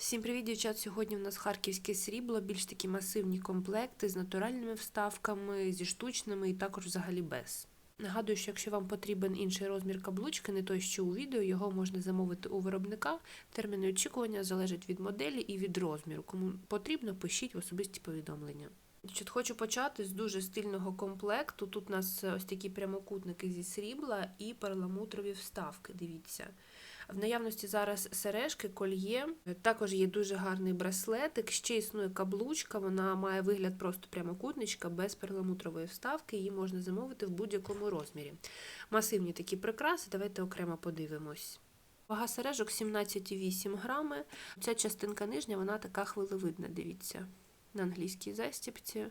Всім привіт, дівчат! Сьогодні в нас харківське срібло, більш такі масивні комплекти з натуральними вставками, зі штучними і також взагалі без. Нагадую, що якщо вам потрібен інший розмір каблучки, не той, що у відео, його можна замовити у виробника. Терміни очікування залежать від моделі і від розміру. Кому потрібно, пишіть в особисті повідомлення. Хочу почати з дуже стильного комплекту. Тут у нас ось такі прямокутники зі срібла і перламутрові вставки. Дивіться. В наявності зараз сережки, кольє. Також є дуже гарний браслетик. Ще існує каблучка. Вона має вигляд просто прямокутничка без перламутрової вставки. Її можна замовити в будь-якому розмірі. Масивні такі прикраси. Давайте окремо подивимось. Вага сережок 17,8 грами. Ця частинка нижня, вона така хвилевидна, дивіться. На англійській застіпці.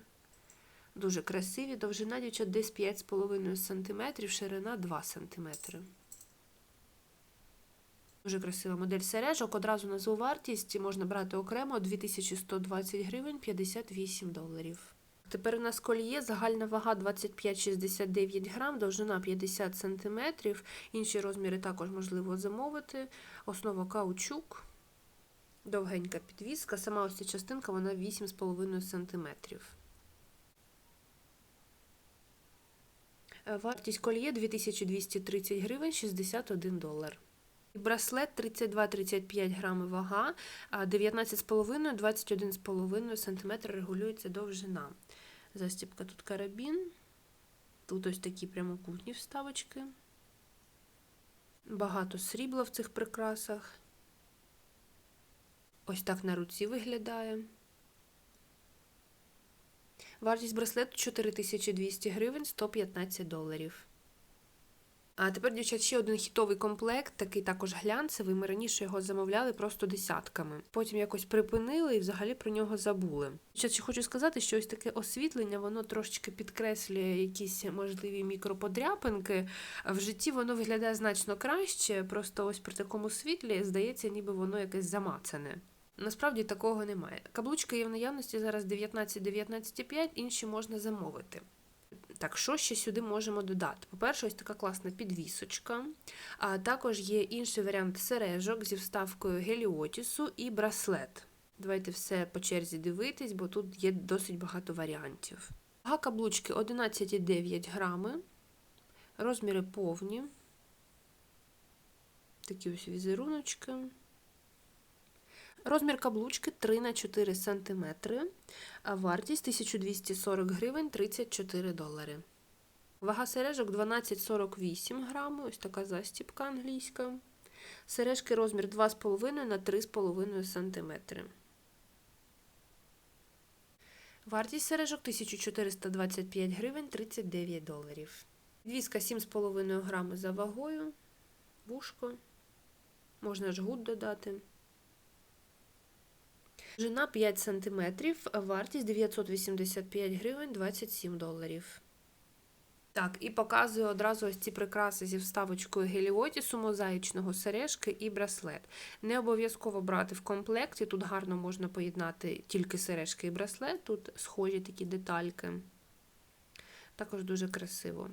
Дуже красиві. Довжина дівчат десь 5,5 см, ширина 2 см. Дуже красива модель сережок. Одразу назву вартість можна брати окремо 2120 гривень 58 доларів. Тепер у нас кольє, загальна вага 25-69 грам, довжина 50 см. Інші розміри також можливо замовити. Основа каучук, довгенька підвіска. Сама ось ця частинка вона 8,5 см. Вартість кольє 2230 гривень 61 долар. Браслет 32-35 грами вага, 19,5-21,5 см регулюється довжина. Застібка тут карабін. Тут ось такі прямокутні вставочки. Багато срібла в цих прикрасах. Ось так на руці виглядає. Вартість браслету 4200 гривень 115 доларів. А тепер, дівчат, ще один хітовий комплект, такий також глянцевий. Ми раніше його замовляли просто десятками. Потім якось припинили і взагалі про нього забули. Ще хочу сказати, що ось таке освітлення, воно трошечки підкреслює якісь можливі мікроподряпинки. В житті воно виглядає значно краще, просто ось при такому світлі здається, ніби воно якесь замацане. Насправді такого немає. Каблучки є в наявності зараз 19-19,5, інші можна замовити. Так, що ще сюди можемо додати? По-перше, ось така класна підвісочка. А також є інший варіант сережок зі вставкою геліотісу і браслет. Давайте все по черзі дивитись, бо тут є досить багато варіантів. Вага каблучки 11,9 грами. Розміри повні. Такі ось візеруночки. Розмір каблучки 3 на 4 см, а вартість 1240 гривень 34 долари. Вага сережок 12,48 грами, ось така застіпка англійська. Сережки розмір 2,5 на 3,5 см. Вартість сережок 1425 гривень 39 доларів. Віска 7,5 грами за вагою. Вушко. Можна жгут додати. Жина 5 см, вартість 985 гривень 27 доларів. Так, і показую одразу ось ці прикраси зі вставочкою геліотісу, мозаїчного сережки і браслет. Не обов'язково брати в комплекті, тут гарно можна поєднати тільки сережки і браслет, тут схожі такі детальки. Також дуже красиво.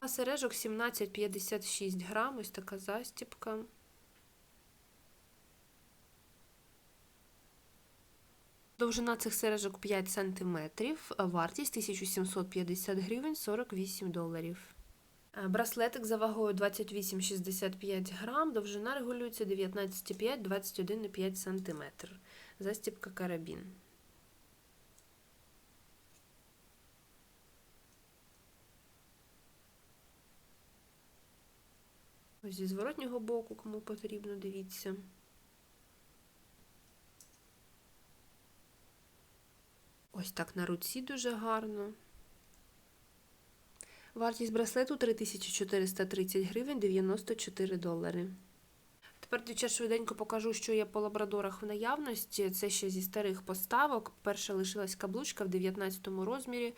А сережок 17,56 грам, ось така застіпка. Довжина цих сережок 5 см, вартість 1750 гривень 48 доларів. Браслетик за вагою 28,65 грам, довжина регулюється 19,5-21,5 см. Застібка карабін. Ось зі зворотнього боку, кому потрібно, дивіться. Ось так на руці дуже гарно. Вартість браслету 3430 гривень 94 долари. Тепер, дівчат, швиденько покажу, що є по лабрадорах в наявності. Це ще зі старих поставок. Перша лишилась каблучка в 19 розмірі.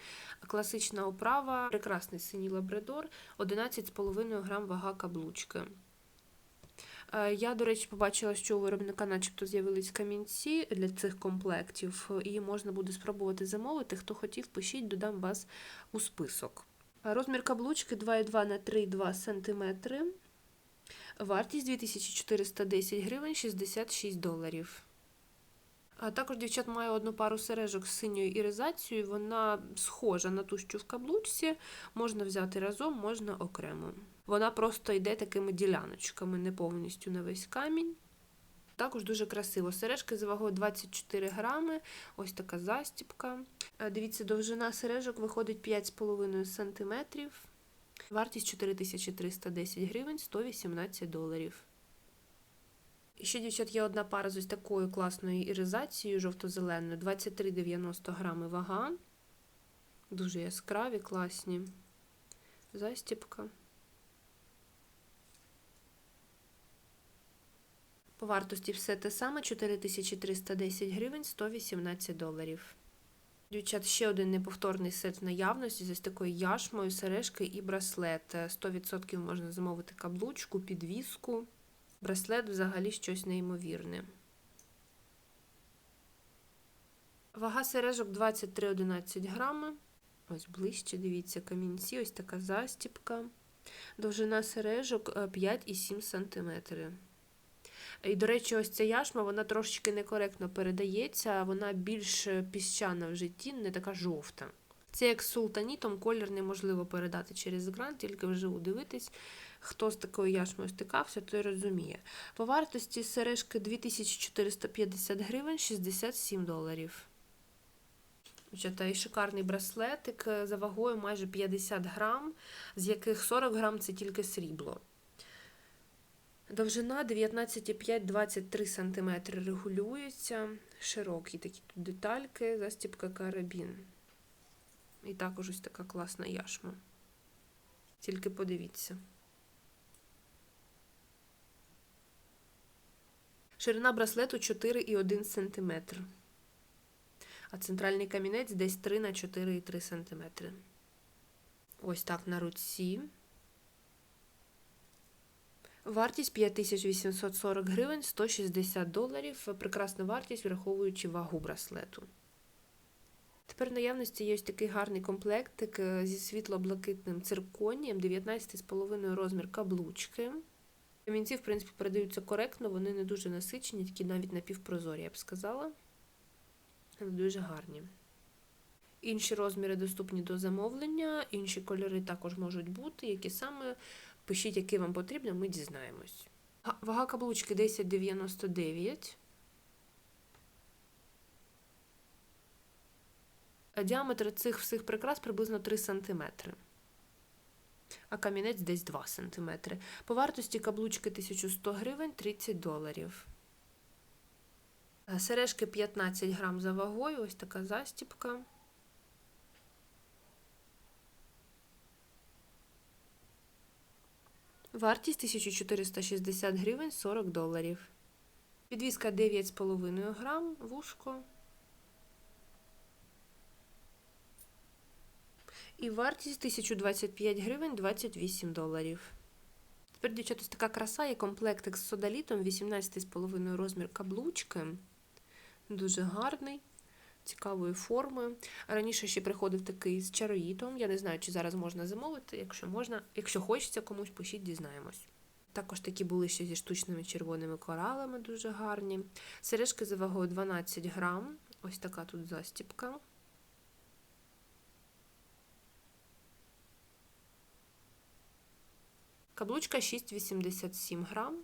Класична оправа, прекрасний синій лабрадор, 11,5 грам вага каблучки. Я, до речі, побачила, що у виробника начебто з'явились камінці для цих комплектів, і можна буде спробувати замовити. Хто хотів, пишіть, додам вас у список. Розмір каблучки 2,2 на 3,2 см. Вартість 2410 гривень 66 доларів. А також дівчат має одну пару сережок з синьою іризацією. Вона схожа на ту, що в каблучці. Можна взяти разом, можна окремо. Вона просто йде такими діляночками, не повністю на весь камінь. Також дуже красиво. Сережки з вагою 24 грами, ось така застіпка. Е, Дивіться, довжина сережок виходить 5,5 см. Вартість 4310 гривень, 118 доларів. І ще, дівчат, є одна пара з ось такою класною іризацією жовто-зеленою. 23,90 грами вага. Дуже яскраві, класні. Застіпка. По вартості все те саме 4310 гривень 118 доларів. Дівчат, ще один неповторний сет наявності з ось такою яшмою, сережки і браслет. 100% можна замовити каблучку, підвіску. Браслет взагалі щось неймовірне. Вага сережок 23,11 грами. Ось ближче, дивіться, камінці, ось така застіпка. Довжина сережок 5,7 см. І, до речі, ось ця яшма, вона трошечки некоректно передається, вона більш піщана в житті, не така жовта. Це як з султанітом, колір неможливо передати через екран, тільки вживу дивитись. Хто з такою яшмою стикався, той розуміє. По вартості сережки 2450 гривень 67 доларів. І шикарний браслетик за вагою майже 50 грам, з яких 40 грам це тільки срібло. Довжина 19,5-23 см регулюється. Широкі такі тут детальки, застіпка карабін. І також ось така класна яшма. Тільки подивіться. Ширина браслету 4,1 см. А центральний камінець десь 3 на 4,3 см. Ось так на руці. Вартість 5840 гривень 160 доларів. Прекрасна вартість, враховуючи вагу браслету. Тепер в наявності є ось такий гарний комплектик зі світло-блакитним цирконієм, 19,5 розмір каблучки. Камінці, в принципі, передаються коректно, вони не дуже насичені, такі навіть напівпрозорі, я б сказала. Але дуже гарні. Інші розміри доступні до замовлення, інші кольори також можуть бути, які саме Пишіть, який вам потрібно, ми дізнаємось. Вага каблучки 10,99. Діаметр цих всіх прикрас приблизно 3 см. А камінець десь 2 см. По вартості каблучки 1100 гривень 30 доларів. Сережки 15 грам за вагою, ось така застіпка. Вартість 1460 гривень 40 доларів. Підвізка 9,5 грам, вушко. І вартість 1025 гривень 28 доларів. Тепер, така краса є комплектик з содалітом, 18,5 розмір каблучки. Дуже гарний цікавої форми. Раніше ще приходив такий з чароїтом. Я не знаю, чи зараз можна замовити. Якщо можна, якщо хочеться комусь, пишіть, дізнаємось. Також такі були ще зі штучними червоними коралами, дуже гарні. Сережки за вагою 12 грам. Ось така тут застіпка. Каблучка 6,87 грам.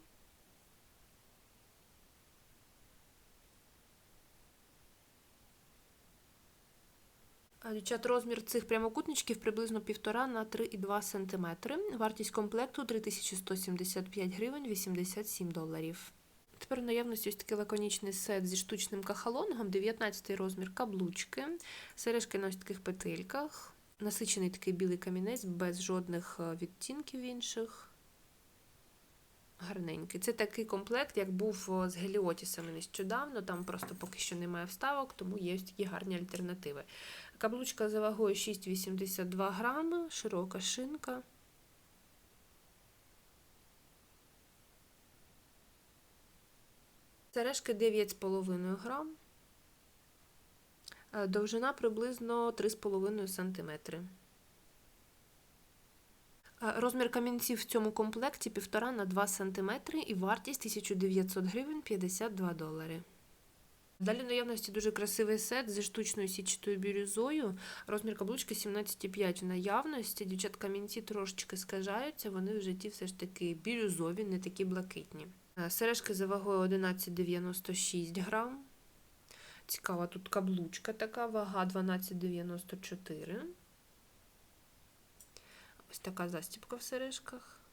Дівчат, розмір цих прямокутничків приблизно 1,5 на 3,2 см. Вартість комплекту 3175 гривень 87 доларів. Тепер в наявності ось такий лаконічний сет зі штучним кахалонгом, 19 розмір каблучки, сережки на ось таких петельках, насичений такий білий камінець без жодних е, відтінків інших. Гарненький. Це такий комплект, як був е, з геліотісами нещодавно. Там просто поки що немає вставок, тому є ось такі гарні альтернативи. Каблучка за вагою 6,82 грами, широка шинка. Сережки 9,5 грам. Е, довжина приблизно 3,5 см. Е, Розмір камінців в цьому комплекті 1,5 на 2 см і вартість 1900 гривень 52 долари. Далі в наявності дуже красивий сет зі штучною січатою бірюзою. Розмір каблучки 17,5 в наявності. Дівчат камінці трошечки скажаються, вони в житті все ж таки бірюзові, не такі блакитні. Е, Сережки за вагою 11,96 грам. Цікава тут каблучка така, вага 12,94. Ось така застібка в сережках.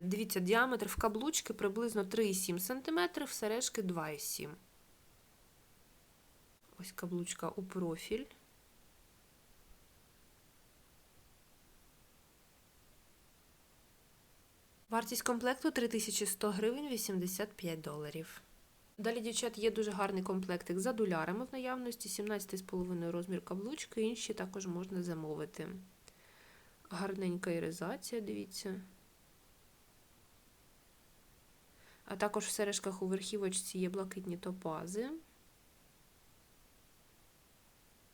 Дивіться, діаметр в каблучки приблизно 3,7 см, в сережки 2,7 Ось каблучка у профіль. Вартість комплекту 3100 гривень 85 доларів. Далі, дівчат, є дуже гарний комплектик за долярами в наявності, 17,5 розмір каблучки, інші також можна замовити. Гарненька іризація, дивіться. А також в сережках у верхівочці є блакитні топази.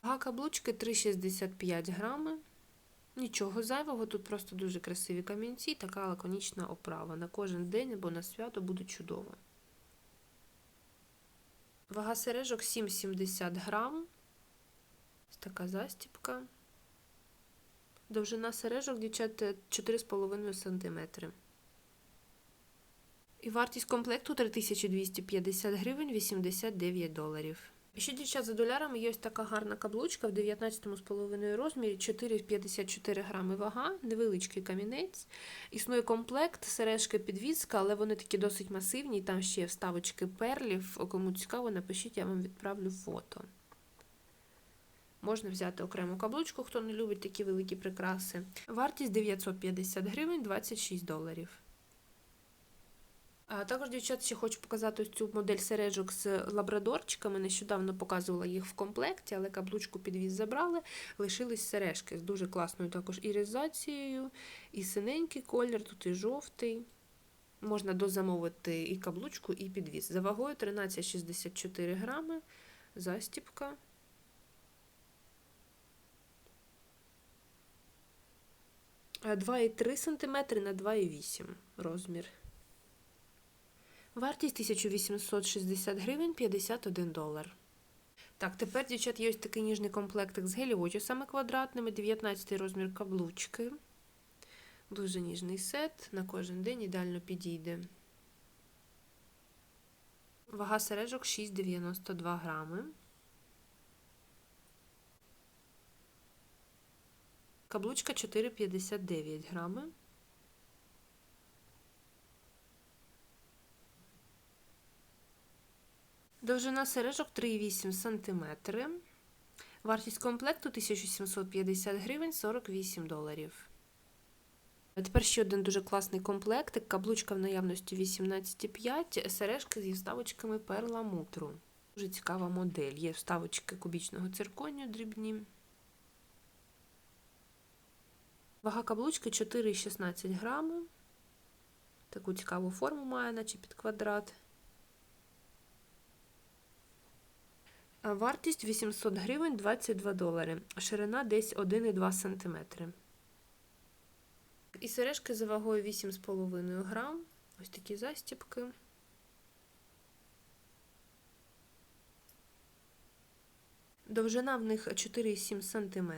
Вага каблучки 3,65 грами. Нічого зайвого, тут просто дуже красиві камінці, така лаконічна оправа. На кожен день або на свято буде чудово. Вага сережок 7,70 грам. Така застіпка. Довжина сережок, дівчат, 4,5 см. І вартість комплекту 3250 гривень 89 доларів. Ще дівчат за долярами є така гарна каблучка в 19,5 розмірі, 4,54 грами вага, невеличкий камінець. Існує комплект, сережки підвізка, але вони такі досить масивні, там ще є вставочки перлів. Кому цікаво, напишіть, я вам відправлю фото. Можна взяти окрему каблучку, хто не любить такі великі прикраси. Вартість 950 гривень 26 доларів. А також, дівчат, ще хочу показати ось цю модель сережок з лабрадорчиками. Нещодавно показувала їх в комплекті, але каблучку підвіз забрали. Лишились сережки з дуже класною також іризацією, і синенький колір, тут і жовтий. Можна дозамовити і каблучку, і підвіз. За вагою 13,64 грами. Застіпка. А 2,3 см на 2,8 розмір. Вартість 1860 гривень 51 долар. Так, тепер, дівчат, є ось такий ніжний комплектик з геліотісами квадратними, 19 розмір каблучки. Дуже ніжний сет, на кожен день ідеально підійде. Вага сережок 6,92 грами. Каблучка 4,59 грами. Довжина сережок 3,8 см. Вартість комплекту 1750 гривень 48 доларів. А тепер ще один дуже класний комплектик. Каблучка в наявності 18,5, сережки зі вставочками перламутру. Дуже цікава модель. Є вставочки кубічного цирконію дрібні. Вага каблучки 4,16 грами. Таку цікаву форму має, наче під квадрат. Вартість 800 гривень 22 долари. Ширина десь 1,2 см. І сережки за вагою 8,5 грам. Ось такі застіпки. Довжина в них 4,7 см.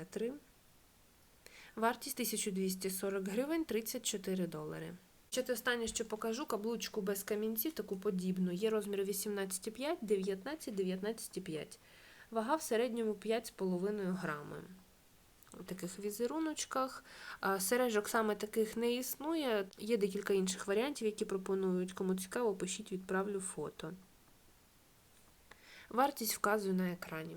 Вартість 1240 гривень 34 долари. Ще останнє, що покажу, каблучку без камінців, таку подібну. Є розміри 18,5, 19, 19,5. Вага в середньому 5,5 грами. У таких візеруночках. Сережок саме таких не існує. Є декілька інших варіантів, які пропонують. Кому цікаво, пишіть, відправлю фото. Вартість вказую на екрані.